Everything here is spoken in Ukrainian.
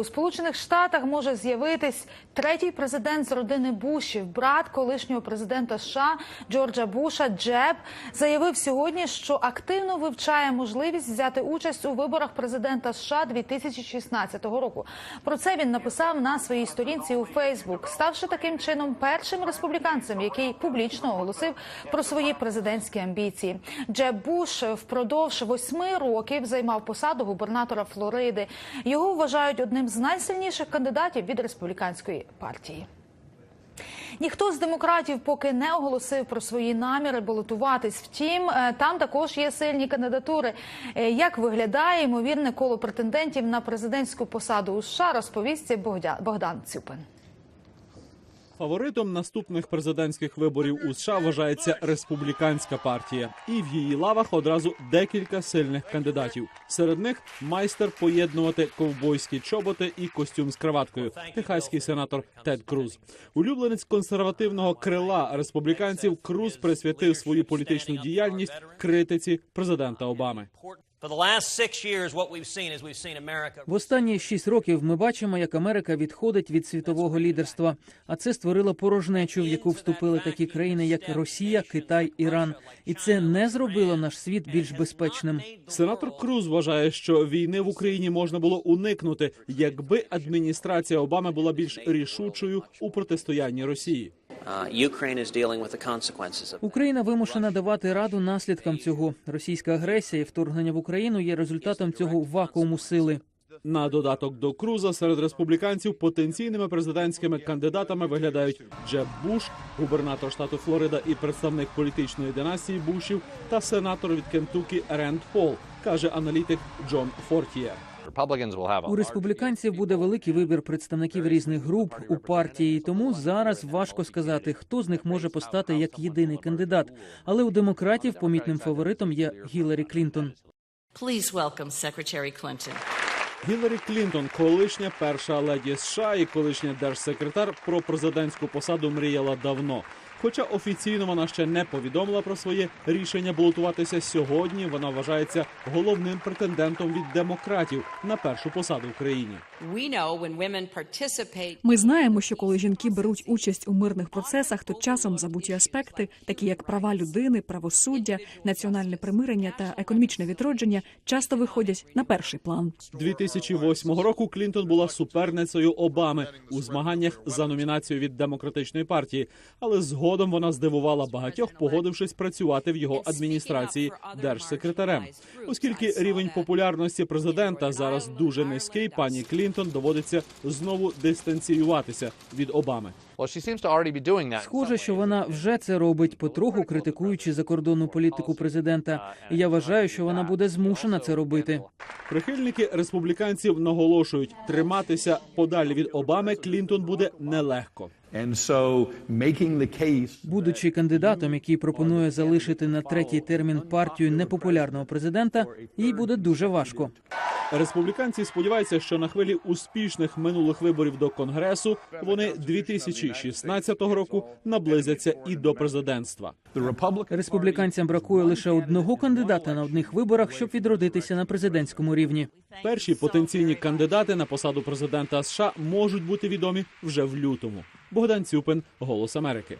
у Сполучених Штатах може з'явитись третій президент з родини Бушів, брат колишнього президента США Джорджа Буша Джеб заявив сьогодні, що активно вивчає можливість взяти участь у виборах президента США 2016 року. Про це він написав на своїй сторінці у Фейсбук, ставши таким чином першим республіканцем, який публічно оголосив про свої президентські амбіції. Джеб Буш впродовж восьми років займав посаду губернатора Флориди. Його вважають одним з найсильніших кандидатів від республіканської партії. Ніхто з демократів поки не оголосив про свої наміри балотуватись. Втім, е, там також є сильні кандидатури. Е, Як виглядає ймовірне коло претендентів на президентську посаду у США, розповість Богдан Цюпин. Фаворитом наступних президентських виборів у США вважається республіканська партія, і в її лавах одразу декілька сильних кандидатів. Серед них майстер поєднувати ковбойські чоботи і костюм з краваткою. Техаський сенатор Тед Круз. Улюбленець консервативного крила республіканців Круз присвятив свою політичну діяльність критиці президента Обами. For the last six years, what we've seen is we've seen America В останні шість років ми бачимо, як Америка відходить від світового лідерства, а це створило порожнечу, в яку вступили такі країни, як Росія, Китай, Іран, і це не зробило наш світ більш безпечним. Сенатор Круз вважає, що війни в Україні можна було уникнути, якби адміністрація Обами була більш рішучою у протистоянні Росії. Uh, Україна вимушена давати раду наслідкам цього. Російська агресія і вторгнення в Україну є результатом цього вакууму сили. На додаток до Круза серед республіканців потенційними президентськими кандидатами виглядають Джеб Буш, губернатор штату Флорида і представник політичної династії Бушів, та сенатор від Кентукі Ренд Пол, каже аналітик Джон Фортієр. Republicans will have a У республіканців буде великий вибір представників різних груп у партії, тому зараз важко сказати, хто з них може постати як єдиний кандидат. Але у демократів помітним фаворитом є Гіларі Клінтон. Please welcome Secretary Clinton. Гіларі Клінтон, колишня перша леді США і колишня держсекретар, про президентську посаду мріяла давно. Хоча офіційно вона ще не повідомила про своє рішення балотуватися сьогодні, вона вважається головним претендентом від демократів на першу посаду в країні. We know when women participate Ми знаємо, що коли жінки беруть участь у мирних процесах, то часом забуті аспекти, такі як права людини, правосуддя, національне примирення та економічне відродження, часто виходять на перший план. 2008 року Клінтон була суперницею Обами у змаганнях за номінацію від демократичної партії, але згодом вона здивувала багатьох, погодившись працювати в його адміністрації держсекретарем. Оскільки рівень популярності президента зараз дуже низький, пані Клінтон доводиться знову дистанціюватися від Обами. Схоже, що вона вже це робить, потроху критикуючи закордонну політику президента. І я вважаю, що вона буде змушена це робити. Прихильники республіканців наголошують, триматися подалі від Обами Клінтон буде нелегко. Будучи кандидатом, який пропонує залишити на третій термін партію непопулярного президента, їй буде дуже важко. Республіканці сподіваються, що на хвилі успішних минулих виборів до конгресу вони 2016 року наблизяться і до президентства. Республіканцям бракує лише одного кандидата на одних виборах, щоб відродитися на президентському рівні. Перші потенційні кандидати на посаду президента США можуть бути відомі вже в лютому. Богдан Цюпин, Голос Америки.